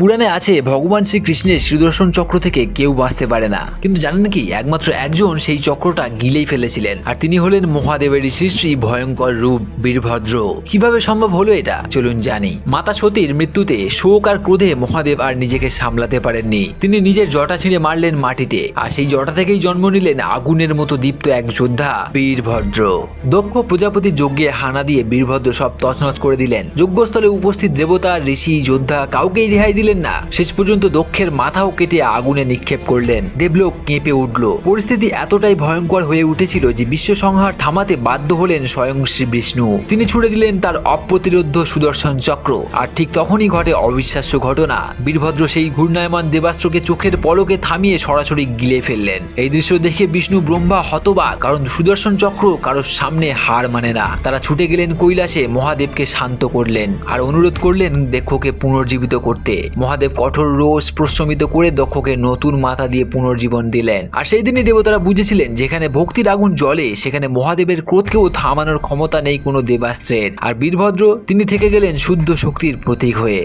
পুরাণে আছে, ভগবান শ্রীকৃষ্ণের সুদর্শন চক্র থেকে কেউ বাঁচতে পারে না। কিন্তু জানেন কি, একমাত্র একজন সেই চক্রটা গিলেই ফেলেছিলেন। আর তিনি হলেন মহাদেবের সৃষ্টি ভয়ঙ্কর রূপ বীরভদ্র। কীভাবে সম্ভব হলো এটা? চলুন জানি। মাতা সতীর মৃত্যুতে শোক আর ক্রোধে মহাদেব আর নিজেকে সামলাতে পারেননি। তিনি নিজের জটা ছিঁড়ে মারলেন মাটিতে। আর সেই জটা থেকেই জন্ম নিলেন আগুনের মতো দীপ্ত এক যোদ্ধা বীরভদ্র। দক্ষ প্রজাপতি যজ্ঞে হানা দিয়ে বীরভদ্র সব তছনছ করে দিলেন। যজ্ঞস্থলে উপস্থিত দেবতা, ঋষি, যোদ্ধা কাউকেই রেহাই দিলেন না। শেষ পর্যন্ত দক্ষের মাথাও কেটে আগুনে নিক্ষেপ করলেন। দেবলোক কেঁপে উঠল। পরিস্থিতি এতটাই ভয়ঙ্কর হয়ে উঠেছিল যে বিশ্ব সংহার থামাতে বাধ্য হলেন স্বয়ং শ্রী বিষ্ণু। তিনি ছুড়ে দিলেন তার অপ্রতিরোধ্য সুদর্শন চক্র। আর ঠিক তখনই ঘটে অবিশ্বাস্য ঘটনা। বীরভদ্র সেই ঘূর্ণায়মান দেবাস্ত্রকে চোখের পলকে থামিয়ে সরাসরি গিলে ফেললেন। এই দৃশ্য দেখে বিষ্ণু ব্রহ্মা হতবাক, কারণ সুদর্শন চক্র কারোর সামনে হার মানে না। তারা ছুটে গেলেন কৈলাসে, মহাদেবকে শান্ত করলেন। আর অনুরোধ করলেন দক্ষকে পুনর্জীবিত করতে। মহাদেব কঠোর রোষ প্রশমিত করে দক্ষকে নতুন মাথা দিয়ে পুনর্জীবন দিলেন। আর সেই দিনই দেবতারা বুঝেছিলেন, যেখানে ভক্তির আগুন জলে সেখানে মহাদেবের ক্রোধকেও থামানোর ক্ষমতা নেই কোনো দেবাস্ত্রের আর বীরভদ্র, তিনি থেকে গেলেন শুদ্ধ শক্তির প্রতীক হয়ে।